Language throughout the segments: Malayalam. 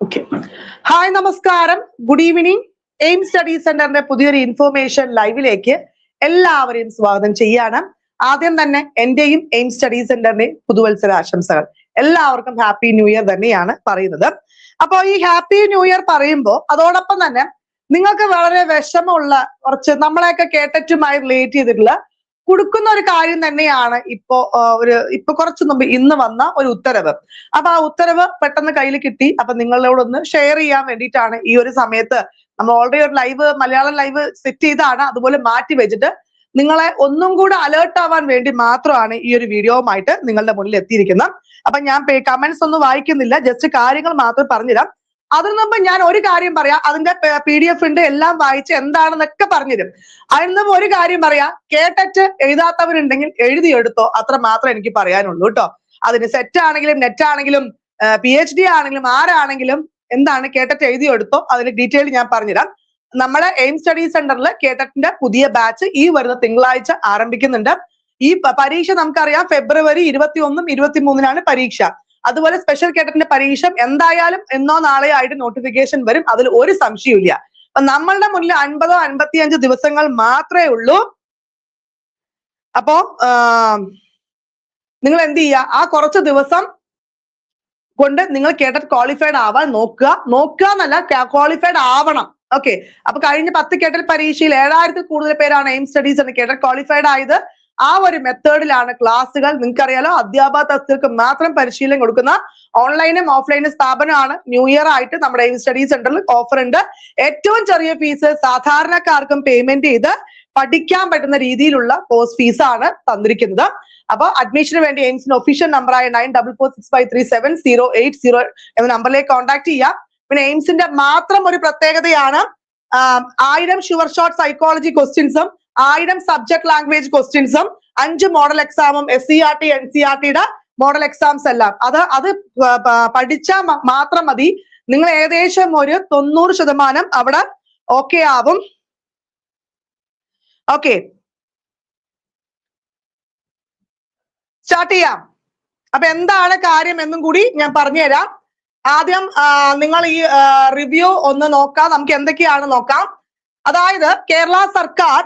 ഓക്കെ ഹായ് നമസ്കാരം. ഗുഡ് ഈവനിങ് എയിം സ്റ്റഡി സെന്ററിന്റെ പുതിയൊരു ഇൻഫോർമേഷൻ ലൈവിലേക്ക് എല്ലാവരെയും സ്വാഗതം ചെയ്യാണ്. ആദ്യം തന്നെ എന്റെയും എയിം സ്റ്റഡി സെന്ററിന്റെ പുതുവത്സര ആശംസകൾ എല്ലാവർക്കും ഹാപ്പി ന്യൂ ഇയർ തന്നെയാണ് പറയുന്നത്. അപ്പോൾ ഈ ഹാപ്പി ന്യൂ ഇയർ പറയുമ്പോൾ അതോടൊപ്പം തന്നെ നിങ്ങൾക്ക് വളരെ വിഷമമുള്ള കുറച്ച് നമ്മളെയൊക്കെ കേട്ടറ്റുമായി റിലേറ്റ് ചെയ്തിട്ടുള്ള കൊടുക്കുന്ന ഒരു കാര്യം തന്നെയാണ് ഇപ്പോ ഒരു ഇപ്പൊ കുറച്ചു മുമ്പ് ഇന്ന് വന്ന ഒരു ഉത്തരവ്. അപ്പൊ ആ ഉത്തരവ് പെട്ടെന്ന് കയ്യിൽ കിട്ടി. അപ്പൊ നിങ്ങളോടൊന്ന് ഷെയർ ചെയ്യാൻ വേണ്ടിയിട്ടാണ് ഈ ഒരു സമയത്ത് നമ്മൾ ഓൾറെഡി ഒരു ലൈവ് മലയാളം ലൈവ് സെറ്റ് ചെയ്താണ് അതുപോലെ മാറ്റി വെച്ചിട്ട് നിങ്ങളെ ഒന്നും കൂടെ അലേർട്ട് ആവാൻ വേണ്ടി മാത്രമാണ് ഈ ഒരു വീഡിയോവുമായിട്ട് നിങ്ങളുടെ മുന്നിൽ എത്തിയിരിക്കുന്നത്. അപ്പൊ ഞാൻ കമന്റ്സ് ഒന്നും വായിക്കുന്നില്ല. ജസ്റ്റ് കാര്യങ്ങൾ മാത്രം പറഞ്ഞുതരാം. അതിനു മുമ്പ് ഞാൻ ഒരു കാര്യം പറയാം. അതിന്റെ പി ഡി എഫ് ഉണ്ട് എല്ലാം വായിച്ച് എന്താണെന്നൊക്കെ പറഞ്ഞുതരും. അതിന് മുമ്പ് ഒരു കാര്യം പറയാം. കേട്ടിട്ട് എഴുതാത്തവരുണ്ടെങ്കിൽ എഴുതിയെടുത്തോ. അത്ര മാത്രമേ എനിക്ക് പറയാനുള്ളൂ കേട്ടോ. അതിന് സെറ്റ് ആണെങ്കിലും നെറ്റ് ആണെങ്കിലും പി എച്ച് ഡി ആണെങ്കിലും ആരാണെങ്കിലും എന്താണ് കേട്ടിട്ട് എഴുതിയെടുത്തോ അതിന്റെ ഡീറ്റെയിൽ ഞാൻ പറഞ്ഞുതരാം. നമ്മുടെ എയിം സ്റ്റഡി സെന്ററിൽ കേട്ടറ്റിന്റെ പുതിയ ബാച്ച് ഈ വരുന്ന തിങ്കളാഴ്ച ആരംഭിക്കുന്നുണ്ട്. ഈ പരീക്ഷ നമുക്കറിയാം. ഫെബ്രുവരി ഇരുപത്തി ഒന്നും ഇരുപത്തി മൂന്നിനാണ് പരീക്ഷ. അതുപോലെ സ്പെഷ്യൽ കേട്ടറ്റിന്റെ പരീക്ഷ എന്തായാലും എന്നോ നാളെ ആയിട്ട് നോട്ടിഫിക്കേഷൻ വരും. അതിൽ ഒരു സംശയമില്ല അപ്പൊ നമ്മളുടെ മുന്നിൽ അൻപതോ അൻപത്തിയഞ്ച് ദിവസങ്ങൾ മാത്രമേ ഉള്ളൂ. അപ്പോ നിങ്ങൾ എന്ത് ചെയ്യുക? ആ കുറച്ച് ദിവസം കൊണ്ട് നിങ്ങൾ കേട്ടറ്റ് ക്വാളിഫൈഡ് ആവാൻ നോക്കുക. നോക്കുക എന്നല്ല ക്വാളിഫൈഡ് ആവണം. ഓക്കെ അപ്പൊ കഴിഞ്ഞ പത്ത് കേട്ടൽ പരീക്ഷയിൽ ഏഴായിരത്തിൽ കൂടുതൽ പേരാണ് എയിം സ്റ്റഡീസ് എന്ന് കേട്ടൽ ക്വാളിഫൈഡ് ആയത്. ആ ഒരു മെത്തേഡിലാണ് ക്ലാസ്സുകൾ. നിങ്ങൾക്കറിയാലോ അധ്യാപക തസ്തികൾക്ക് മാത്രം പരിശീലനം കൊടുക്കുന്ന ഓൺലൈനും ഓഫ്ലൈനും സ്ഥാപനമാണ് ന്യൂ ഇയർ ആയിട്ട് നമ്മുടെ സ്റ്റഡി സെന്ററിൽ ഓഫർ ഉണ്ട് ഏറ്റവും ചെറിയ ഫീസ് സാധാരണക്കാർക്കും പേയ്മെന്റ് ചെയ്ത് പഠിക്കാൻ പറ്റുന്ന രീതിയിലുള്ള കോഴ്സ് ഫീസാണ് തന്നിരിക്കുന്നത്. അപ്പൊ അഡ്മിഷന് വേണ്ടി എയിംസിന്റെ ഒഫീഷ്യൽ നമ്പറായ nine double four six five three seven zero eight zero എന്ന നമ്പറിലേക്ക് കോൺടാക്ട് ചെയ്യാം. പിന്നെ എയിംസിന്റെ മാത്രം ഒരു പ്രത്യേകതയാണ് ആയിരം ഷുവർ ഷോർട്ട് സൈക്കോളജി ക്വസ്റ്റ്യൻസും ആയിരം സബ്ജക്ട് ലാംഗ്വേജ് ക്വസ്റ്റ്യൻസും അഞ്ച് മോഡൽ എക്സാമും S C R T N C R ടിയുടെ മോഡൽ എക്സാംസ് എല്ലാം. അത് അത് പഠിച്ചാൽ മാത്രം മതി. നിങ്ങൾ ഏകദേശം ഒരു തൊണ്ണൂറ് ശതമാനം അവിടെ ഓക്കെ ആവും. ഓക്കെ സ്റ്റാർട്ട് ചെയ്യാം. അപ്പൊ എന്താണ് കാര്യം എന്നും കൂടി ഞാൻ പറഞ്ഞുതരാം. ആദ്യം നിങ്ങൾ ഈ റിവ്യൂ ഒന്ന് നോക്കാം. നമുക്ക് എന്തൊക്കെയാണ് നോക്കാം. അതായത് കേരള സർക്കാർ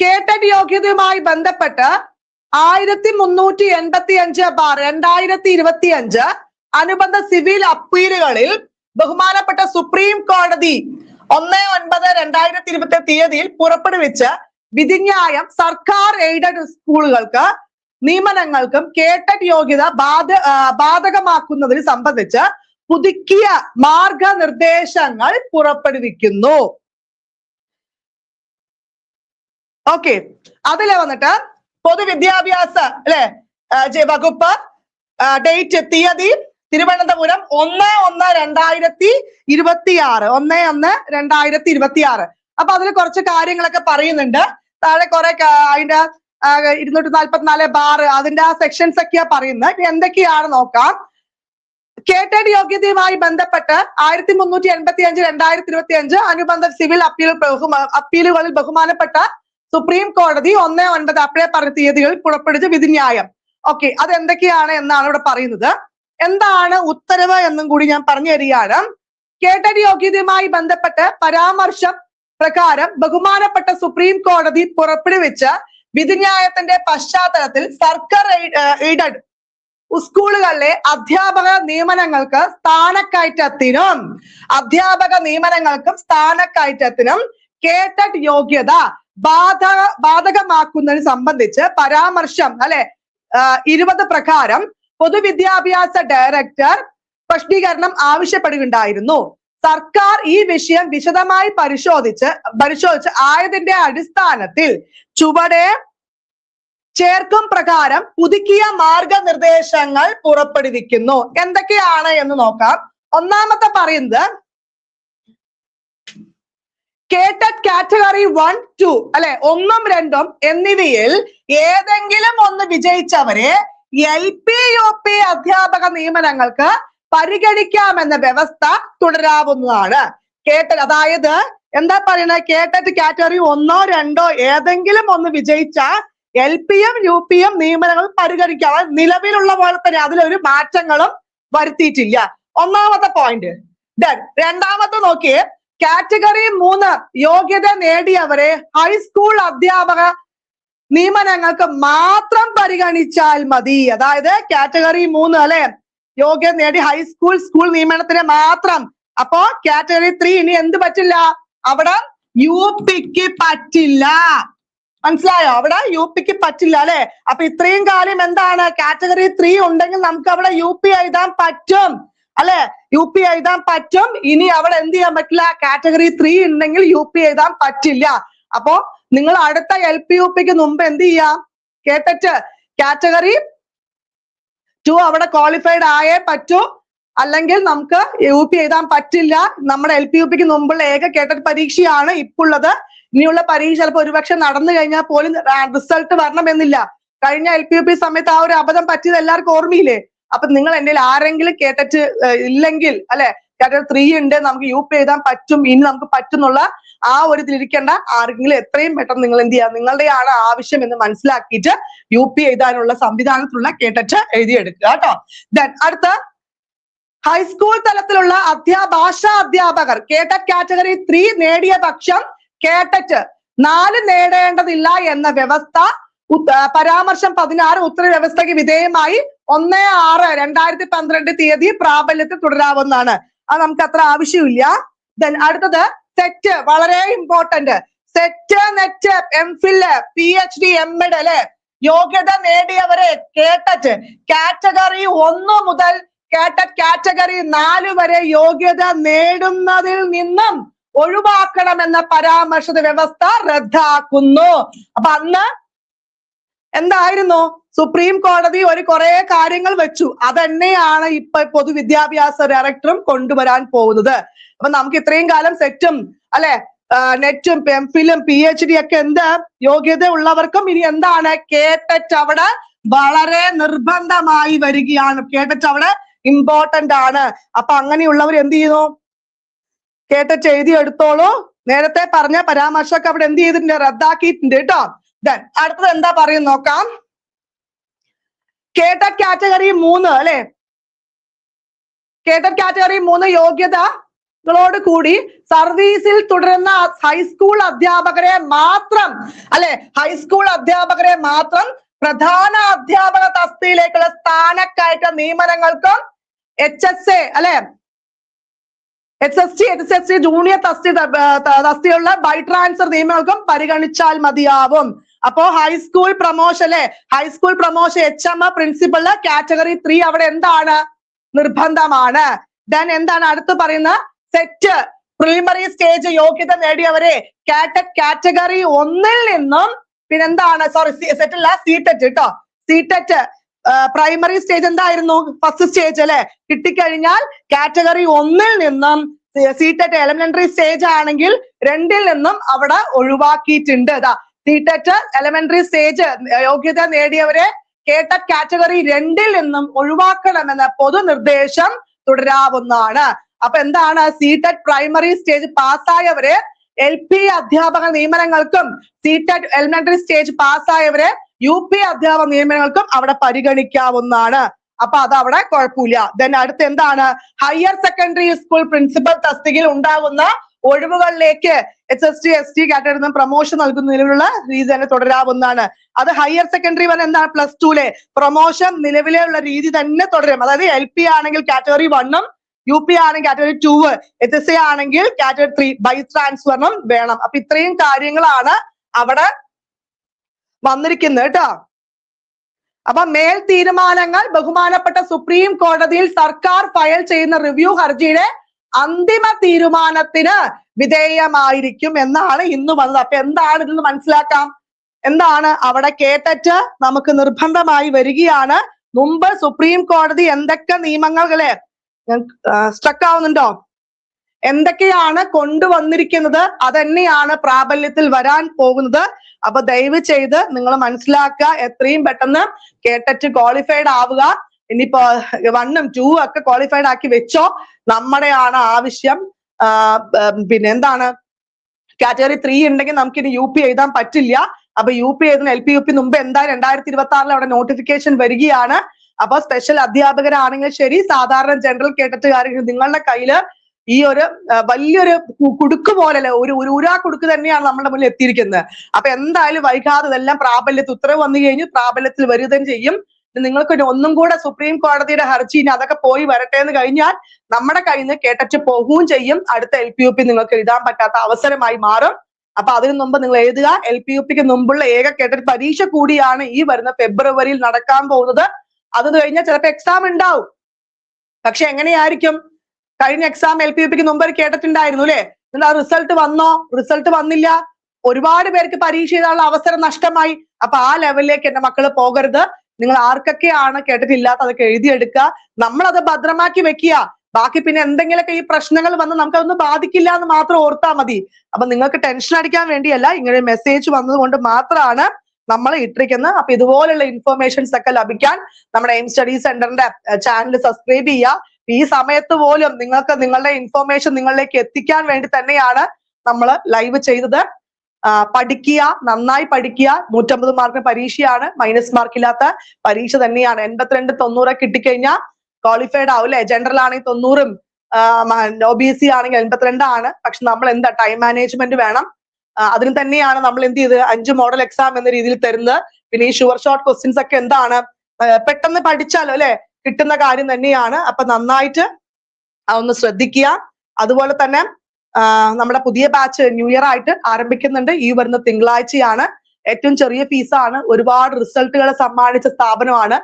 കേട്ടഡ് യോഗ്യതയുമായി ബന്ധപ്പെട്ട് ആയിരത്തി മുന്നൂറ്റി എൺപത്തി അഞ്ച് ബാർ രണ്ടായിരത്തി ഇരുപത്തി അഞ്ച് അനുബന്ധ സിവിൽ അപ്പീലുകളിൽ ബഹുമാനപ്പെട്ട സുപ്രീം കോടതി ഒന്ന് ഒൻപത് രണ്ടായിരത്തി ഇരുപത്തി തീയതിയിൽ പുറപ്പെടുവിച്ച വിധിന്യായം സർക്കാർ എയ്ഡഡ് സ്കൂളുകൾക്ക് നിയമനങ്ങൾക്കും കേട്ടഡ് യോഗ്യത ബാധ ബാധകമാക്കുന്നതിന് സംബന്ധിച്ച് പുതുക്കിയ മാർഗനിർദ്ദേശങ്ങൾ പുറപ്പെടുവിക്കുന്നു. ഓക്കെ അതിലെ വന്നിട്ട് പൊതുവിദ്യാഭ്യാസ അല്ലെ? വകുപ്പ് ഡേറ്റ് തീയതി തിരുവനന്തപുരം ഒന്ന് ഒന്ന് രണ്ടായിരത്തി ഇരുപത്തി ആറ് ഒന്ന് ഒന്ന് രണ്ടായിരത്തി ഇരുപത്തി ആറ് അപ്പൊ അതിൽ കുറച്ച് കാര്യങ്ങളൊക്കെ പറയുന്നുണ്ട്. താഴെ കുറെ അതിന്റെ ഇരുന്നൂറ്റി നാല്പത്തിനാല് ബാർ അതിന്റെ ആ സെക്ഷൻസ് ഒക്കെയാ പറയുന്നത്. എന്തൊക്കെയാണ് നോക്കാം. കേട്ടഡ് യോഗ്യതയുമായി ബന്ധപ്പെട്ട് ആയിരത്തി മുന്നൂറ്റി എൺപത്തി അഞ്ച് രണ്ടായിരത്തി ഇരുപത്തി അഞ്ച് അനുബന്ധ സിവിൽ അപ്പീൽ അപ്പീലുകളിൽ ബഹുമാനപ്പെട്ട സുപ്രീം കോടതി ഒന്ന് ഒൻപത് അപ്പഴേ പറഞ്ഞ തീയതികളിൽ പുറപ്പെടുവിച്ച വിധിന്യായം. ഓക്കെ അത് എന്തൊക്കെയാണ് എന്നാണ് ഇവിടെ പറയുന്നത്. എന്താണ് ഉത്തരവ് എന്നും കൂടി ഞാൻ പറഞ്ഞു തരികയാണ്. കേട്ടടി യോഗ്യതയുമായി ബന്ധപ്പെട്ട് പരാമർശം പ്രകാരം ബഹുമാനപ്പെട്ട സുപ്രീം കോടതി പുറപ്പെടുവിച്ച വിധിന്യായത്തിന്റെ പശ്ചാത്തലത്തിൽ സർക്കാർ എയ്ഡഡ് സ്കൂളുകളിലെ അധ്യാപക നിയമനങ്ങൾക്ക് സ്ഥാനക്കയറ്റത്തിനും അധ്യാപക നിയമനങ്ങൾക്കും സ്ഥാനക്കയറ്റത്തിനും കേട്ടഡ് യോഗ്യത. ബാധക ബാധകമാക്കുന്നതിന് സംബന്ധിച്ച് പരാമർശം അല്ലെ? ഇരുപത് പ്രകാരം പൊതുവിദ്യാഭ്യാസ ഡയറക്ടർ സ്പഷ്ടീകരണം ആവശ്യപ്പെടുകയുണ്ടായിരുന്നു. സർക്കാർ ഈ വിഷയം വിശദമായി പരിശോധിച്ച് പരിശോധിച്ച് ആയതിന്റെ അടിസ്ഥാനത്തിൽ ചുവടെ ചേർക്കും പ്രകാരം പുതുക്കിയ മാർഗനിർദ്ദേശങ്ങൾ പുറപ്പെടുവിക്കുന്നു. എന്തൊക്കെയാണ് എന്ന് നോക്കാം. ഒന്നാമത്തെ പറയുന്നത് കേട്ടറ്റ് കാറ്റഗറി വൺ ടു അല്ലെ? ഒന്നും രണ്ടും എന്നിവയിൽ ഏതെങ്കിലും ഒന്ന് വിജയിച്ചവരെ എൽ പി യു പി അധ്യാപക നിയമനങ്ങൾക്ക് പരിഗണിക്കാമെന്ന വ്യവസ്ഥ തുടരാവുന്നതാണ്. കേട്ടറ്റ് അതായത് എന്താ പറയുന്നത് കേട്ടറ്റ് കാറ്റഗറി ഒന്നോ രണ്ടോ ഏതെങ്കിലും ഒന്ന് വിജയിച്ച എൽ പിയും യു പിയും നിയമനങ്ങൾ പരിഗണിക്കാം. നിലവിലുള്ള പോലെ തന്നെ അതിലൊരു മാറ്റങ്ങളും വരുത്തിയിട്ടില്ല. ഒന്നാമത്തെ പോയിന്റ് രണ്ടാമത്തെ നോക്കിയേ. കാറ്റഗറി മൂന്ന് യോഗ്യത നേടിയവരെ ഹൈസ്കൂൾ അധ്യാപക നിയമനങ്ങൾക്ക് മാത്രം പരിഗണിച്ചാൽ മതി. അതായത് കാറ്റഗറി മൂന്ന് അല്ലെ? യോഗ്യത നേടി ഹൈസ്കൂൾ സ്കൂൾ നിയമനത്തിന് മാത്രം. അപ്പോ കാറ്റഗറി ത്രീ ഇനി എന്ത് പറ്റില്ല? അവിടെ യു പിക്ക് പറ്റില്ല. മനസ്സിലായോ? അവിടെ യു പിക്ക് പറ്റില്ല അല്ലെ? അപ്പൊ ഇത്രയും കാലം എന്താണ്? കാറ്റഗറി ത്രീ ഉണ്ടെങ്കിൽ നമുക്ക് അവിടെ യു പി എഴുതാൻ പറ്റും. അല്ലെ? യു പി എഴുതാൻ പറ്റും. ഇനി അവിടെ എന്ത് ചെയ്യാൻ പറ്റില്ല? കാറ്റഗറി ത്രീ ഉണ്ടെങ്കിൽ യു പി എഴുതാൻ പറ്റില്ല. അപ്പോ നിങ്ങൾ അടുത്ത എൽ പി യു പിക്ക് മുമ്പ് എന്ത് ചെയ്യാം? കേട്ടിട്ട് കാറ്റഗറി ടു അവിടെ ക്വാളിഫൈഡ് ആയേ പറ്റൂ. അല്ലെങ്കിൽ നമുക്ക് യു പി എഴുതാൻ പറ്റില്ല. നമ്മുടെ എൽ പി യു പിക്ക് മുമ്പുള്ള ഏക കേട്ടറ്റ് പരീക്ഷയാണ് ഇപ്പുള്ളത്. ഇനിയുള്ള പരീക്ഷ ചിലപ്പോൾ ഒരുപക്ഷെ നടന്നു കഴിഞ്ഞാൽ പോലും റിസൾട്ട് വരണമെന്നില്ല. കഴിഞ്ഞ എൽ പി യു പി സമയത്ത് ആ ഒരു അബദ്ധം പറ്റിയത് എല്ലാവർക്കും ഓർമ്മയില്ലേ? അപ്പൊ നിങ്ങൾ എന്റെ ആരെങ്കിലും കേട്ടിട്ട് ഇല്ലെങ്കിൽ അല്ലെ? കാറ്റഗറി ത്രീ ഉണ്ട് നമുക്ക് യു പി എഴുതാൻ പറ്റും ഇനി നമുക്ക് പറ്റുന്നുള്ള ആ ഒരു ഇതിലിരിക്കേണ്ട ആരെങ്കിലും എത്രയും പെട്ടെന്ന് നിങ്ങൾ എന്ത് ചെയ്യുക നിങ്ങളുടെയാണ് ആവശ്യം എന്ന് മനസ്സിലാക്കിയിട്ട് യു പി എഴുതാനുള്ള സംവിധാനത്തിലുള്ള കേട്ടറ്റ് എഴുതിയെടുക്കുക കേട്ടോ. ദെൻ അടുത്ത ഹൈസ്കൂൾ തലത്തിലുള്ള അധ്യാ ഭാഷാ അധ്യാപകർ. കേട്ടറ്റ് കാറ്റഗറി ത്രീ നേടിയ പക്ഷം കേട്ടറ്റ് നാല് നേടേണ്ടതില്ല എന്ന വ്യവസ്ഥ പരാമർശം പതിനാറ് ഉത്തരവ്യവസ്ഥയ്ക്ക് വിധേയമായി ഒന്ന് ആറ് രണ്ടായിരത്തി പന്ത്രണ്ട് തീയതി പ്രാബല്യത്തിൽ തുടരാവുന്നതാണ്. അത് നമുക്ക് അത്ര ആവശ്യമില്ല. ദെൻ അടുത്തത് സെറ്റ് വളരെ important set net M Phil P H D M Ed അല്ലെ? യോഗ്യത നേടിയവരെ കേട്ടറ്റ് കാറ്റഗറി ഒന്ന് മുതൽ കേട്ടറ്റ് കാറ്റഗറി നാല് വരെ യോഗ്യത നേടുന്നതിൽ നിന്നും ഒഴിവാക്കണമെന്ന പരാമർശ വ്യവസ്ഥ റദ്ദാക്കുന്നു. അപ്പൊ അന്ന് എന്തായിരുന്നു? സുപ്രീം കോടതി ഒരു കുറെ കാര്യങ്ങൾ വെച്ചു. അതന്നെയാണ് ഇപ്പൊ പൊതുവിദ്യാഭ്യാസ ഡയറക്ടറും കൊണ്ടുവരാൻ പോകുന്നത്. അപ്പൊ നമുക്ക് ഇത്രയും കാലം സെറ്റും അല്ലെ? നെറ്റും എംഫിലും പി എച്ച് ഡി ഒക്കെ എന്ത് യോഗ്യത ഉള്ളവർക്കും ഇനി എന്താണ്? കേട്ടറ്റ് അവിടെ വളരെ നിർബന്ധമായി വരികയാണ്. കേട്ടറ്റ് അവിടെ ഇമ്പോർട്ടന്റ് ആണ്. അപ്പൊ അങ്ങനെയുള്ളവർ എന്ത് ചെയ്യുന്നു? കേട്ടറ്റ് എഴുതി എടുത്തോളൂ. നേരത്തെ പറഞ്ഞ പരാമർശമൊക്കെ അവിടെ എന്ത് ചെയ്തിട്ടുണ്ട്? റദ്ദാക്കിയിട്ടുണ്ട് കേട്ടോ. ദെൻ അടുത്തത് എന്താ പറയും നോക്കാം. കേട്ടറ്റ് കാറ്റഗറി മൂന്ന് അല്ലെ? കേട്ട കാറ്റഗറി മൂന്ന് യോഗ്യതകളോട് കൂടി സർവീസിൽ തുടരുന്ന ഹൈസ്കൂൾ അധ്യാപകരെ മാത്രം അല്ലെ? ഹൈസ്കൂൾ അധ്യാപകരെ മാത്രം പ്രധാന അധ്യാപക തസ്തിയിലേക്കുള്ള സ്ഥാനക്കയറ്റ നിയമനങ്ങൾക്കും എച്ച് എസ് എ അല്ലെ? H S T H S T junior തസ്തി തസ്തിയുള്ള ബൈ ട്രാൻസ്ഫർ നിയമങ്ങൾക്കും പരിഗണിച്ചാൽ മതിയാവും. അപ്പോ ഹൈസ്കൂൾ പ്രൊമോഷൻ അല്ലെ high school promotion H M പ്രിൻസിപ്പളിൽ category three അവിടെ എന്താണ്? നിർബന്ധമാണ്. ദൻ എന്താണ് അടുത്ത് പറയുന്ന? സെറ്റ് പ്രിലിമറി സ്റ്റേജ് യോഗ്യത നേടിയവരെ കാറ്റ കാറ്റഗറി ഒന്നിൽ നിന്നും പിന്നെ എന്താണ് സോറി സെറ്റ് അല്ല സീറ്ററ്റ് കേട്ടോ സീറ്ററ്റ് പ്രൈമറി സ്റ്റേജ് എന്തായിരുന്നു? ഫസ്റ്റ് സ്റ്റേജ് അല്ലെ കിട്ടിക്കഴിഞ്ഞാൽ കാറ്റഗറി ഒന്നിൽ നിന്നും സീറ്ററ്റ് എലിമെന്ററി സ്റ്റേജ് ആണെങ്കിൽ രണ്ടിൽ നിന്നും അവിടെ ഒഴിവാക്കിയിട്ടുണ്ട്. ഇതാ സീറ്ററ്റ് എലമെന്ററി സ്റ്റേജ് യോഗ്യത നേടിയവരെ കേട്ട കാറ്റഗറി രണ്ടിൽ നിന്നും ഒഴിവാക്കണമെന്ന പൊതുനിർദ്ദേശം തുടരാവുന്നതാണ്. അപ്പൊ എന്താണ് സീറ്ററ്റ് പ്രൈമറി സ്റ്റേജ് പാസ്സായവരെ എൽ പി അധ്യാപക നിയമനങ്ങൾക്കും സീറ്ററ്റ് എലിമെന്ററി സ്റ്റേജ് പാസ്സായവരെ യു പി അധ്യാപക നിയമനങ്ങൾക്കും അവിടെ പരിഗണിക്കാവുന്നതാണ്. അപ്പൊ അത് അവിടെ കുഴപ്പമില്ല. ദെൻ അടുത്ത് എന്താണ്? ഹയർ സെക്കൻഡറി സ്കൂൾ പ്രിൻസിപ്പൽ തസ്തികയിൽ ഉണ്ടാകുന്ന ഒഴിവുകളിലേക്ക് H S T S T promotion നൽകുന്ന നിലവിലുള്ള രീതി തന്നെ തുടരാവുന്നതാണ്. അത് ഹയർ സെക്കൻഡറി വരെ എന്താണ്? പ്ലസ് ടുലെ പ്രൊമോഷൻ നിലവിലുള്ള രീതി തന്നെ തുടരും. അതായത് എൽ പി ആണെങ്കിൽ കാറ്റഗറി വണ്ണും യു പി ആണെങ്കിൽ category two H S A ആണെങ്കിൽ കാറ്റഗറി ത്രീ ബൈ ട്രാൻസ്ഫറിനും വേണം. അപ്പൊ ഇത്രയും കാര്യങ്ങളാണ് അവിടെ വന്നിരിക്കുന്നത് കേട്ടോ. അപ്പൊ മേൽ തീരുമാനങ്ങൾ ബഹുമാനപ്പെട്ട സുപ്രീം കോടതിയിൽ സർക്കാർ ഫയൽ ചെയ്യുന്ന റിവ്യൂ ഹർജിയുടെ അന്തിമ തീരുമാനത്തിന് വിധേയമായിരിക്കും എന്നാണ് ഇന്ന് വന്നത്. അപ്പൊ എന്താണ് ഇതിൽ നിന്ന് മനസ്സിലാക്കാം? എന്താണ് അവിടെ കേട്ടറ്റ് നമുക്ക് നിർബന്ധമായി വരികയാണ്. മുമ്പ് സുപ്രീം കോടതി എന്തൊക്കെ നിയമങ്ങളെ സ്ട്രക്ക് ആവുന്നുണ്ടോ? എന്തൊക്കെയാണ് കൊണ്ടുവന്നിരിക്കുന്നത്? അതന്നെയാണ് പ്രാബല്യത്തിൽ വരാൻ പോകുന്നത്. അപ്പൊ ദയവ് ചെയ്ത് നിങ്ങൾ മനസ്സിലാക്കുക. എത്രയും പെട്ടെന്ന് കേട്ടറ്റ് ക്വാളിഫൈഡ് ആവുക. ഇനിയിപ്പോ വണ്ണും ടൂ ഒക്കെ ക്വാളിഫൈഡ് ആക്കി വെച്ചോ. നമ്മുടെയാണ് ആവശ്യം പിന്നെ എന്താണ്? കാറ്റഗറി ത്രീ ഉണ്ടെങ്കിൽ നമുക്ക് ഇനി യു പി എഴുതാൻ പറ്റില്ല. അപ്പൊ യു പി എഴുതുന്ന എൽ പി യു പി മുമ്പ് എന്തായാലും രണ്ടായിരത്തി ഇരുപത്തി ആറിൽ അവിടെ നോട്ടിഫിക്കേഷൻ വരികയാണ്. അപ്പൊ സ്പെഷ്യൽ അധ്യാപകരാണെങ്കിൽ ശരി സാധാരണ ജനറൽ കേട്ടറ്റുകാരെങ്കിലും നിങ്ങളുടെ കയ്യിൽ ഈ ഒരു വലിയൊരു കുടുക്ക് പോലല്ലേ ഒരു ഒരു ഉരാ കുടുക്ക് തന്നെയാണ് നമ്മുടെ മുന്നിൽ എത്തിയിരിക്കുന്നത്. അപ്പൊ എന്തായാലും വൈകാതെ ഇതെല്ലാം പ്രാബല്യത്തിൽ ഉത്തരവ് വന്നു കഴിഞ്ഞു പ്രാബല്യത്തിൽ വരികയും ചെയ്യും. നിങ്ങൾക്ക് ഒന്നും കൂടെ സുപ്രീം കോടതിയുടെ ഹർജി ഇനി അതൊക്കെ പോയി വരട്ടെ എന്ന് കഴിഞ്ഞാൽ നമ്മുടെ കയ്യിൽ നിന്ന് കേട്ടറ്റ് പോവുകയും ചെയ്യും. അടുത്ത എൽ പി യു പി നിങ്ങൾക്ക് എഴുതാൻ പറ്റാത്ത അവസരമായി മാറും. അപ്പൊ അതിനു മുമ്പ് നിങ്ങൾ എഴുതുക. എൽ പി യു പിക്ക് മുമ്പുള്ള ഏക കേട്ടറ്റ് പരീക്ഷ കൂടിയാണ് ഈ വരുന്ന ഫെബ്രുവരിയിൽ നടക്കാൻ പോകുന്നത്. അത് കഴിഞ്ഞാൽ ചിലപ്പോൾ എക്സാം ഉണ്ടാവും. പക്ഷെ എങ്ങനെയായിരിക്കും? കഴിഞ്ഞ എക്സാം എൽ പി യു പിക്ക് മുമ്പ് കേട്ടിട്ടുണ്ടായിരുന്നു അല്ലെ? എന്നാൽ ആ റിസൾട്ട് വന്നോ? റിസൾട്ട് വന്നില്ല. ഒരുപാട് പേർക്ക് പരീക്ഷ എഴുതാനുള്ള അവസരം നഷ്ടമായി. അപ്പൊ ആ ലെവലിലേക്ക് എന്റെ മക്കൾ പോകരുത്. നിങ്ങൾ ആർക്കൊക്കെയാണ് കേട്ടിട്ടില്ലാത്ത അതൊക്കെ എഴുതിയെടുക്കുക. നമ്മളത് ഭദ്രമാക്കി വെക്കുക. ബാക്കി പിന്നെ എന്തെങ്കിലുമൊക്കെ ഈ പ്രശ്നങ്ങൾ വന്ന് നമുക്ക് അതൊന്നും ബാധിക്കില്ല എന്ന് മാത്രം ഓർത്താൽ മതി. അപ്പൊ നിങ്ങൾക്ക് ടെൻഷൻ അടിക്കാൻ വേണ്ടിയല്ല ഇങ്ങനെ മെസ്സേജ് വന്നതുകൊണ്ട് മാത്രമാണ് നമ്മൾ ഇട്ടിരിക്കുന്നത്. അപ്പൊ ഇതുപോലുള്ള ഇൻഫർമേഷൻസ് ഒക്കെ ലഭിക്കാൻ നമ്മുടെ എയിം സ്റ്റഡി സെന്ററിന്റെ ചാനൽ സബ്സ്ക്രൈബ് ചെയ്യുക. ഈ സമയത്ത് പോലും നിങ്ങൾക്ക് നിങ്ങളുടെ ഇൻഫർമേഷൻ നിങ്ങളിലേക്ക് എത്തിക്കാൻ വേണ്ടി തന്നെയാണ് നമ്മൾ ലൈവ് ചെയ്തത്. പഠിക്കുക നന്നായി പഠിക്കുക. നൂറ്റമ്പത് മാർക്ക് പരീക്ഷയാണ്. മൈനസ് മാർക്ക് ഇല്ലാത്ത പരീക്ഷ തന്നെയാണ്. എൺപത്തിരണ്ട് തൊണ്ണൂറ് കിട്ടിക്കഴിഞ്ഞാൽ ക്വാളിഫൈഡ് ആവും അല്ലെ? ജനറൽ ആണെങ്കിൽ തൊണ്ണൂറും ഒ ബി സി ആണെങ്കിൽ എൺപത്തിരണ്ടാണ് പക്ഷെ നമ്മൾ എന്താ ടൈം മാനേജ്മെന്റ് വേണം. അതിന് തന്നെയാണ് നമ്മൾ എന്ത് ചെയ്ത്? അഞ്ച് മോഡൽ എക്സാം എന്ന രീതിയിൽ തരുന്നത്. പിന്നെ ഈ ഷുവർ ഷോർട്ട് ക്വസ്റ്റ്യൻസ് ഒക്കെ എന്താണ്? പെട്ടെന്ന് പഠിച്ചാലോ അല്ലെ? കിട്ടുന്ന കാര്യം തന്നെയാണ്. അപ്പൊ നന്നായിട്ട് അതൊന്ന് ശ്രദ്ധിക്കുക. അതുപോലെ തന്നെ നമ്മുടെ പുതിയ ബാച്ച് ന്യൂ ഇയർ ആയിട്ട് ആരംഭിക്കുന്നുണ്ട്. ഈ വരുന്ന തിങ്കളാഴ്ചയാണ് ഏറ്റവും ചെറിയ ഫീസാണ് ഒരുപാട് റിസൾട്ടുകൾ സമ്മാനിച്ച സ്ഥാപനമാണ്.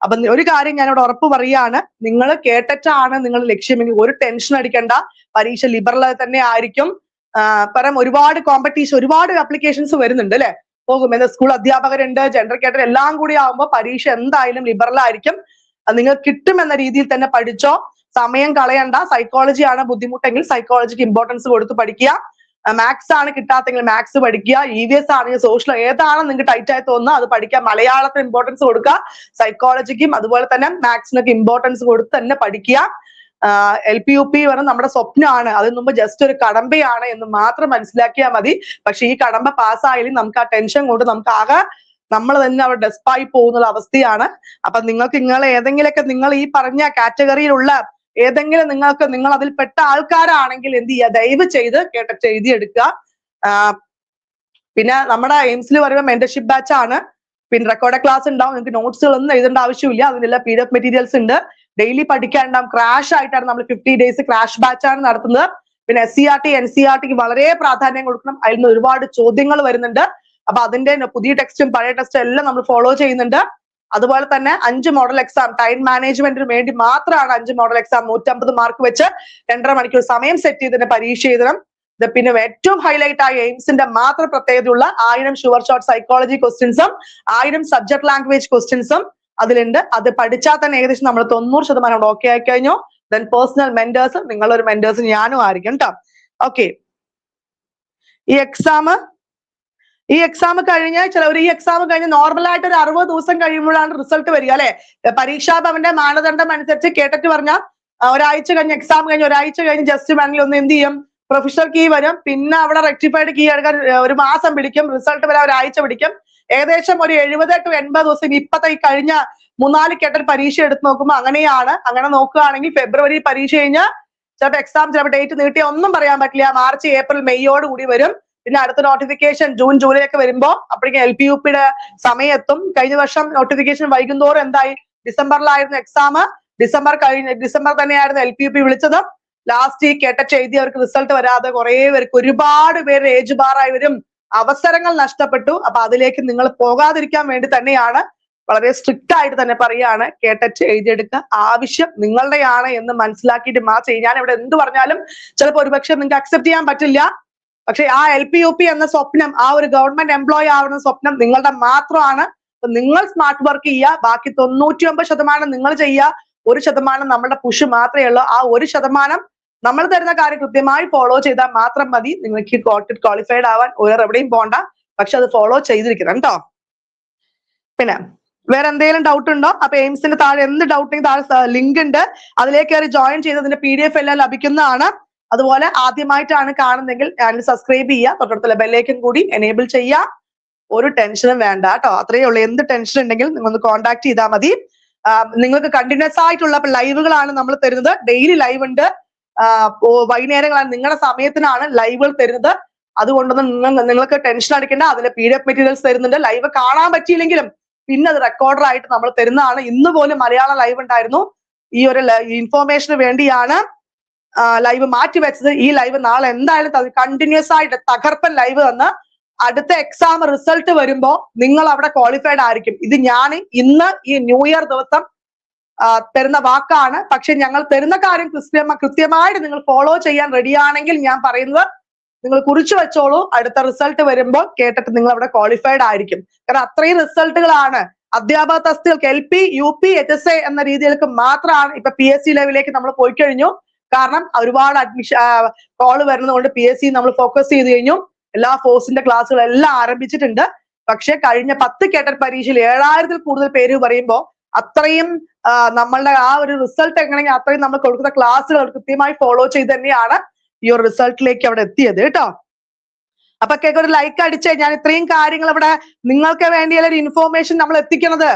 അപ്പൊ ഒരു കാര്യം ഞാനിവിടെ ഉറപ്പ് പറയുകയാണ്. നിങ്ങൾ കേട്ടിട്ടാണ് നിങ്ങൾ ലക്ഷ്യമെങ്കിൽ ഒരു ടെൻഷൻ അടിക്കണ്ട. പരീക്ഷ ലിബറൽ തന്നെ ആയിരിക്കും. പരം ഒരുപാട് കോമ്പറ്റീഷൻ ഒരുപാട് അപ്ലിക്കേഷൻസ് വരുന്നുണ്ട് അല്ലെ? പോകും. എന്താ സ്കൂൾ അധ്യാപകരുണ്ട് ജെൻഡർ കേട്ടർ എല്ലാം കൂടി ആവുമ്പോൾ പരീക്ഷ എന്തായാലും ലിബറൽ ആയിരിക്കും. നിങ്ങൾ കിട്ടുമെന്ന രീതിയിൽ തന്നെ പഠിച്ചോ സമയം കളയണ്ട. സൈക്കോളജി ആണ് ബുദ്ധിമുട്ടെങ്കിൽ സൈക്കോളജിക്ക് ഇമ്പോർട്ടൻസ് കൊടുത്ത് പഠിക്കുക. മാത്സ് ആണ് കിട്ടാത്തെങ്കിൽ മാത്സ് പഠിക്കുക. ഇ വി എസ് ആണെങ്കിൽ സോഷ്യൽ ഏതാണ് നിങ്ങൾക്ക് ടൈറ്റ് ആയി തോന്നുന്നത് അത് പഠിക്കുക. മലയാളത്തിന് ഇമ്പോർട്ടൻസ് കൊടുക്കുക. സൈക്കോളജിക്കും അതുപോലെ തന്നെ മാത്സിനൊക്കെ ഇമ്പോർട്ടൻസ് കൊടുത്ത് തന്നെ പഠിക്കുക. എൽ പി യു പി പറഞ്ഞ നമ്മുടെ സ്വപ്നമാണ്. അതിന് മുമ്പ് ജസ്റ്റ് ഒരു കടമ്പയാണ് എന്ന് മാത്രം മനസ്സിലാക്കിയാൽ മതി. പക്ഷെ ഈ കടമ്പ പാസ്സായാലും നമുക്ക് ആ ടെൻഷൻ കൊണ്ട് നമുക്ക് ആകെ നമ്മൾ തന്നെ അവിടെ ഡെസ്പായി പോകുന്ന അവസ്ഥയാണ്. അപ്പൊ നിങ്ങൾക്ക് നിങ്ങൾ ഏതെങ്കിലുമൊക്കെ നിങ്ങൾ ഈ പറഞ്ഞ കാറ്റഗറിയിലുള്ള ഏതെങ്കിലും നിങ്ങൾക്ക് നിങ്ങൾ അതിൽ പെട്ട ആൾക്കാരാണെങ്കിൽ എന്ത് ചെയ്യുക? ദയവ് ചെയ്ത് കേട്ടിട്ട് എഴുതിയെടുക്കുക. പിന്നെ നമ്മുടെ എയിംസിൽ പറയുമ്പോൾ മെന്റർഷിപ്പ് ബാച്ച് ആണ്. പിന്നെ റെക്കോർഡ് ക്ലാസ് ഉണ്ടാവും. നിങ്ങൾക്ക് നോട്ട്സുകളൊന്നും എഴുതേണ്ട ആവശ്യമില്ല. അതിനുള്ള പി ഡി എഫ് മെറ്റീരിയൽസ് ഉണ്ട് ഡെയിലി പഠിക്കാനുണ്ടാവും ക്രാഷ് ആയിട്ടാണ് നമ്മൾ ഫിഫ്റ്റി ഡേയ്സ് ക്രാഷ് ബാച്ച് ആണ് നടത്തുന്നത്. പിന്നെ S C R T N C R tick വളരെ പ്രാധാന്യം കൊടുക്കണം. അതിൽ നിന്ന് ഒരുപാട് ചോദ്യങ്ങൾ വരുന്നുണ്ട്. അപ്പൊ അതിന്റെ പുതിയ ടെക്സ്റ്റും പഴയ ടെക്സ്റ്റും എല്ലാം നമ്മൾ ഫോളോ ചെയ്യുന്നുണ്ട്. അതുപോലെ തന്നെ അഞ്ച് മോഡൽ എക്സാം ടൈം മാനേജ്മെന്റിന് വേണ്ടി മാത്രമാണ് അഞ്ച് മോഡൽ എക്സാം നൂറ്റമ്പത് മാർക്ക് വെച്ച് രണ്ടര മണിക്കൂർ സമയം സെറ്റ് ചെയ്തതിന് പരീക്ഷ എഴുതണം. പിന്നെ ഏറ്റവും ഹൈലൈറ്റ് ആയ എയിംസിന്റെ മാത്രം പ്രത്യേകതയുള്ള ആയിരം ഷുവർ ഷോർട്ട് സൈക്കോളജി ക്വസ്റ്റ്യൻസും ആയിരം സബ്ജക്ട് ലാംഗ്വേജ് ക്വസ്റ്റ്യൻസും അതിലുണ്ട്. അത് പഠിച്ചാൽ തന്നെ ഏകദേശം നമ്മൾ തൊണ്ണൂറ് ശതമാനം ഓക്കെ ആയി കഴിഞ്ഞു. ദെൻ പേഴ്സണൽ മെന്റേഴ്സ് നിങ്ങളൊരു മെന്റേഴ്സ് ഞാനും ആയിരിക്കും കേട്ടോ ഓക്കെ ഈ എക്സാം ഈ എക്സാം കഴിഞ്ഞ് ചിലവർ ഈ എക്സാം കഴിഞ്ഞ് നോർമൽ ആയിട്ട് ഒരു അറുപത് ദിവസം കഴിയുമ്പോഴാണ് റിസൾട്ട് വരിക അല്ലെ? പരീക്ഷാ ഭവന്റെ മാനദണ്ഡം അനുസരിച്ച് കേട്ടിട്ട് പറഞ്ഞാൽ ഒരാഴ്ച കഴിഞ്ഞ് എക്സാം കഴിഞ്ഞ് ഒരാഴ്ച കഴിഞ്ഞ് ജസ്റ്റ് ബാങ്കിൽ ഒന്ന് എന്ത് ചെയ്യും? പ്രൊഫഷണൽ കീ വരും. പിന്നെ അവിടെ റെക്ടിഫൈഡ് കീ എടുക്കാൻ ഒരു മാസം പിടിക്കും. റിസൾട്ട് വരാൻ ഒരാഴ്ച പിടിക്കും. ഏകദേശം ഒരു എഴുപത് ടു എൺപത് ദിവസം ഇപ്പത്തെ ഈ കഴിഞ്ഞ മൂന്നാൽ കേട്ടൊരു പരീക്ഷ എടുത്ത് നോക്കുമ്പോൾ അങ്ങനെയാണ്. അങ്ങനെ നോക്കുകയാണെങ്കിൽ ഫെബ്രുവരി പരീക്ഷ കഴിഞ്ഞാൽ ചിലപ്പോൾ എക്സാം ചിലപ്പോൾ ഡേറ്റ് നീട്ടിയ ഒന്നും പറയാൻ പറ്റില്ല. മാർച്ച് ഏപ്രിൽ മെയ്യോട് കൂടി വരും. പിന്നെ അടുത്ത നോട്ടിഫിക്കേഷൻ ജൂൺ ജൂലൈ ഒക്കെ വരുമ്പോൾ അപ്പോഴേക്കും എൽ പി യു പിയുടെ സമയം എത്തും കഴിഞ്ഞ വർഷം നോട്ടിഫിക്കേഷൻ വൈകുന്നോറും എന്തായി? ഡിസംബറിലായിരുന്നു എക്സാം ഡിസംബർ കഴിഞ്ഞ ഡിസംബർ തന്നെയായിരുന്നു എൽ പി യു പി വിളിച്ചത്. ലാസ്റ്റ് ഈ കേട്ടച്ച് എഴുതിയവർക്ക് റിസൾട്ട് വരാതെ കുറെ പേർക്ക് ഒരുപാട് പേര് ഏജ് ബാറായി വരും. അവസരങ്ങൾ നഷ്ടപ്പെട്ടു. അപ്പൊ അതിലേക്ക് നിങ്ങൾ പോകാതിരിക്കാൻ വേണ്ടി തന്നെയാണ് വളരെ സ്ട്രിക്റ്റ് ആയിട്ട് തന്നെ പറയാണ് കേട്ടച്ച് എഴുതിയെടുക്കുക ആവശ്യം നിങ്ങളുടെയാണ് എന്ന് മനസ്സിലാക്കിയിട്ട് മാത്രം ഞാൻ ഇവിടെ എന്ത് പറഞ്ഞാലും ചിലപ്പോൾ ഒരുപക്ഷെ നിങ്ങൾക്ക് അക്സെപ്റ്റ് ചെയ്യാൻ പറ്റില്ല. പക്ഷെ ആ എൽ പി യു പി എന്ന സ്വപ്നം ആ ഒരു ഗവൺമെന്റ് എംപ്ലോയി ആവുന്ന സ്വപ്നം നിങ്ങളുടെ മാത്രമാണ്. നിങ്ങൾ സ്മാർട്ട് വർക്ക് ചെയ്യുക ബാക്കി തൊണ്ണൂറ്റി ഒമ്പത് ശതമാനം നിങ്ങൾ ചെയ്യുക. ഒരു ശതമാനം നമ്മളുടെ പുഷ് മാത്രമേ ഉള്ളൂ. ആ ഒരു ശതമാനം നമ്മൾ തരുന്ന കാര്യം കൃത്യമായി ഫോളോ ചെയ്താൽ മാത്രം മതി. നിങ്ങൾക്ക് ക്വാളിഫൈഡ് ആവാൻ വേറെ എവിടെയും പോണ്ട. പക്ഷെ അത് ഫോളോ ചെയ്തിരിക്കണം കേട്ടോ പിന്നെ വേറെ എന്തെങ്കിലും ഡൗട്ട് ഉണ്ടോ? അപ്പൊ എയിംസിന്റെ താഴെ എന്ത് ഡൗട്ട് ഉണ്ടെങ്കിൽ താഴെ ലിങ്ക് ഉണ്ട്. അതിലേക്ക് കയറി ജോയിൻ ചെയ്തതിന്റെ പി ഡി എഫ് എല്ലാം ലഭിക്കുന്നതാണ്. അതുപോലെ ആദ്യമായിട്ടാണ് കാണുന്നതെങ്കിൽ ചാനൽ സബ്സ്ക്രൈബ് ചെയ്യുക തൊട്ടടുത്തുള്ള ബെല്ലേക്കും കൂടി എനേബിൾ ചെയ്യുക. ഒരു ടെൻഷനും വേണ്ട കേട്ടോ. അത്രയേ ഉള്ളൂ. എന്ത് ടെൻഷൻ ഉണ്ടെങ്കിലും നിങ്ങൾ ഒന്ന് കോൺടാക്ട് ചെയ്താൽ മതി നിങ്ങൾക്ക് കണ്ടിന്യൂസ് ആയിട്ടുള്ള ലൈവുകളാണ് നമ്മൾ തരുന്നത്. ഡെയിലി ലൈവ് ഉണ്ട്. വൈകുന്നേരങ്ങളാണ്. നിങ്ങളുടെ സമയത്തിനാണ് ലൈവുകൾ തരുന്നത്. അതുകൊണ്ടൊന്നും നിങ്ങൾ നിങ്ങൾക്ക് ടെൻഷൻ അടിക്കേണ്ട. അതിൽ പി ഡി എഫ് മെറ്റീരിയൽസ് തരുന്നുണ്ട്. ലൈവ് കാണാൻ പറ്റിയില്ലെങ്കിലും പിന്നെ അത് റെക്കോർഡർ ആയിട്ട് നമ്മൾ തരുന്നതാണ്. ഇന്ന് പോലും മലയാളം ലൈവ് ഉണ്ടായിരുന്നു. ഈ ഒരു ഇൻഫോർമേഷന് വേണ്ടിയാണ് ലൈവ് മാറ്റി വെച്ചത് ഈ ലൈവ് നാളെ എന്തായാലും കണ്ടിന്യൂസ് ആയിട്ട് തകർപ്പൻ ലൈവ് തന്ന് അടുത്ത എക്സാം റിസൾട്ട് വരുമ്പോ നിങ്ങൾ അവിടെ ക്വാളിഫൈഡ് ആയിരിക്കും. ഇത് ഞാൻ ഇന്ന് ഈ ന്യൂ ഇയർ ദിവസം തരുന്ന വാക്കാണ്. പക്ഷെ ഞങ്ങൾ തരുന്ന കാര്യം കൃത്യമ കൃത്യമായിട്ട് നിങ്ങൾ ഫോളോ ചെയ്യാൻ റെഡിയാണെങ്കിൽ ഞാൻ പറയുന്നത് നിങ്ങൾ കുറിച്ചു വെച്ചോളൂ. അടുത്ത റിസൾട്ട് വരുമ്പോൾ കേട്ടിട്ട് നിങ്ങൾ അവിടെ ക്വാളിഫൈഡ് ആയിരിക്കും. കാരണം അത്രയും റിസൾട്ടുകളാണ് അധ്യാപക തസ്തികൾക്ക് L P U P H S A എന്ന രീതിയിലേക്ക് മാത്രമാണ് ഇപ്പൊ പി എസ് സി ലെവലിലേക്ക് നമ്മൾ പോയി കഴിഞ്ഞു കാരണം ഒരുപാട് അഡ്മിഷൻ കോൾ വരുന്നതുകൊണ്ട് പി എസ് സി നമ്മൾ ഫോക്കസ് ചെയ്ത് കഴിഞ്ഞു. എല്ലാ ഫോഴ്സിന്റെ ക്ലാസ്സുകളും എല്ലാം ആരംഭിച്ചിട്ടുണ്ട്. പക്ഷെ കഴിഞ്ഞ പത്ത് കേട്ടർ പരീക്ഷയിൽ ഏഴായിരത്തിൽ കൂടുതൽ പേര് പറയുമ്പോൾ അത്രയും നമ്മളുടെ ആ ഒരു റിസൾട്ട് എങ്ങനെയെങ്കിൽ അത്രയും നമ്മൾ കൊടുക്കുന്ന ക്ലാസ്സുകൾ കൃത്യമായി ഫോളോ ചെയ്ത് തന്നെയാണ് ഈ ഒരു റിസൾട്ടിലേക്ക് അവിടെ എത്തിയത് കേട്ടോ. അപ്പൊ കേക്ക് ഒരു ലൈക്ക് അടിച്ചേ ഞാൻ ഇത്രയും കാര്യങ്ങൾ ഇവിടെ നിങ്ങൾക്ക് വേണ്ടിയുള്ള ഒരു ഇൻഫോർമേഷൻ നമ്മൾ എത്തിക്കണത്.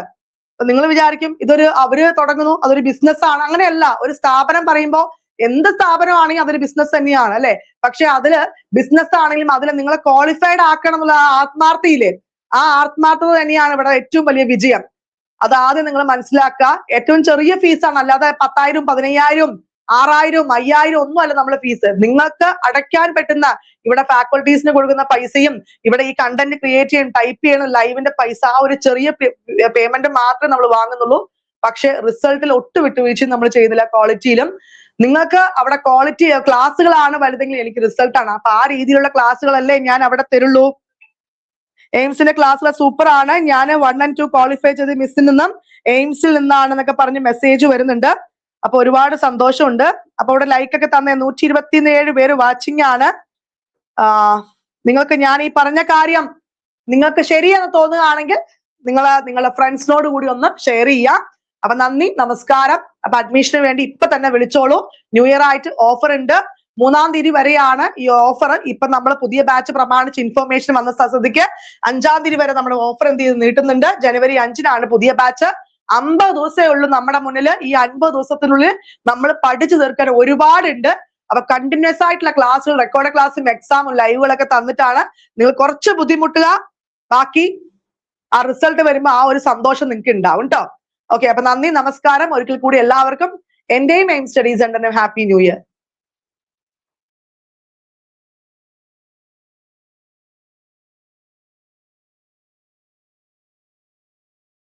നിങ്ങൾ വിചാരിക്കും ഇതൊരു അവർ തുടങ്ങുന്നു അതൊരു ബിസിനസ് ആണ്. അങ്ങനെയല്ല. ഒരു സ്ഥാപനം പറയുമ്പോൾ എന്ത് സ്ഥാപനമാണെങ്കിലും അതൊരു ബിസിനസ് തന്നെയാണ് അല്ലെ? പക്ഷെ അതിൽ ബിസിനസ് ആണെങ്കിലും അതിൽ നിങ്ങളെ ക്വാളിഫൈഡ് ആക്കണം എന്നുള്ള ആത്മാർത്ഥയില്ലേ ആ ആത്മാർത്ഥത തന്നെയാണ് ഇവിടെ ഏറ്റവും വലിയ വിജയം. അത് ആദ്യം നിങ്ങൾ മനസ്സിലാക്കുക. ഏറ്റവും ചെറിയ ഫീസാണ് അല്ലാതെ പത്തായിരം പതിനയ്യായിരം ആറായിരം അയ്യായിരം ഒന്നും അല്ല നമ്മളെ ഫീസ് നിങ്ങൾക്ക് അടയ്ക്കാൻ പറ്റുന്ന ഇവിടെ ഫാക്കൾട്ടീസിന് കൊടുക്കുന്ന പൈസയും ഇവിടെ ഈ കണ്ടന്റ് ക്രിയേറ്റ് ചെയ്യാൻ ടൈപ്പ് ചെയ്യുന്ന ലൈവിന്റെ പൈസ ആ ഒരു ചെറിയ പേയ്മെന്റ് മാത്രമേ നമ്മൾ വാങ്ങുന്നുള്ളൂ. പക്ഷെ റിസൾട്ടിൽ ഒട്ടു വിട്ടുവീഴ്ചയും നമ്മൾ ചെയ്യുന്നില്ല ക്വാളിറ്റിയിലും നിങ്ങൾക്ക് അവിടെ ക്വാളിറ്റി ക്ലാസ്സുകളാണ് വലുതെങ്കിൽ എനിക്ക് റിസൾട്ട് ആണ്. അപ്പൊ ആ രീതിയിലുള്ള ക്ലാസ്സുകളല്ലേ ഞാൻ അവിടെ തരുള്ളൂ. എയിംസിന്റെ ക്ലാസ്സിലെ സൂപ്പർ ആണ്. ഞാൻ വൺ ആൻഡ് ടു ക്വാളിഫൈ ചെയ്ത് മിസ്സിൽ നിന്നും എയിംസിൽ നിന്നാണെന്നൊക്കെ പറഞ്ഞ് മെസ്സേജ് വരുന്നുണ്ട്. അപ്പൊ ഒരുപാട് സന്തോഷമുണ്ട്. അപ്പൊ ഇവിടെ ലൈക്ക് ഒക്കെ തന്നെ. നൂറ്റി ഇരുപത്തിയേഴ് പേര് വാച്ചിങ് ആണ്. നിങ്ങൾക്ക് ഞാൻ ഈ പറഞ്ഞ കാര്യം നിങ്ങൾക്ക് ശരിയെന്ന് തോന്നുകയാണെങ്കിൽ നിങ്ങൾ നിങ്ങളുടെ ഫ്രണ്ട്സിനോട് കൂടി ഒന്ന് ഷെയർ ചെയ്യാം. അപ്പൊ നന്ദി നമസ്കാരം. അപ്പൊ അഡ്മിഷന് വേണ്ടി ഇപ്പൊ തന്നെ വിളിച്ചോളൂ. ന്യൂ ഇയർ ആയിട്ട് ഓഫർ ഉണ്ട്. മൂന്നാം തീയതി വരെയാണ് ഈ ഓഫർ ഇപ്പൊ നമ്മൾ പുതിയ ബാച്ച് പ്രമാണിച്ച് ഇൻഫർമേഷൻ വന്ന സ്ഥിതിക്ക് അഞ്ചാം തീയതി വരെ നമ്മൾ ഓഫർ എന്ത് ചെയ്ത് നീട്ടുന്നുണ്ട്. ജനുവരി അഞ്ചിനാണ് പുതിയ ബാച്ച് അമ്പത് ദിവസമേ ഉള്ളൂ നമ്മുടെ മുന്നിൽ ഈ അൻപത് ദിവസത്തിനുള്ളിൽ നമ്മൾ പഠിച്ചു തീർക്കാൻ ഒരുപാടുണ്ട്. അപ്പൊ കണ്ടിന്യൂസ് ആയിട്ടുള്ള ക്ലാസ്സുകൾ റെക്കോർഡ് ക്ലാസ്സും എക്സാമും ലൈവുകളൊക്കെ തന്നിട്ടാണ് നിങ്ങൾ കുറച്ച് ബുദ്ധിമുട്ടുക. ബാക്കി ആ റിസൾട്ട് വരുമ്പോൾ ആ ഒരു സന്തോഷം നിങ്ങൾക്ക് ഉണ്ടാവും കേട്ടോ ഓക്കെ അപ്പൊ നന്ദി നമസ്കാരം. ഒരിക്കൽ കൂടി എല്ലാവർക്കും. എന്റെയും എയിം സ്റ്റഡീസ് സെന്ററിനും ഹാപ്പി ന്യൂ ഇയർ.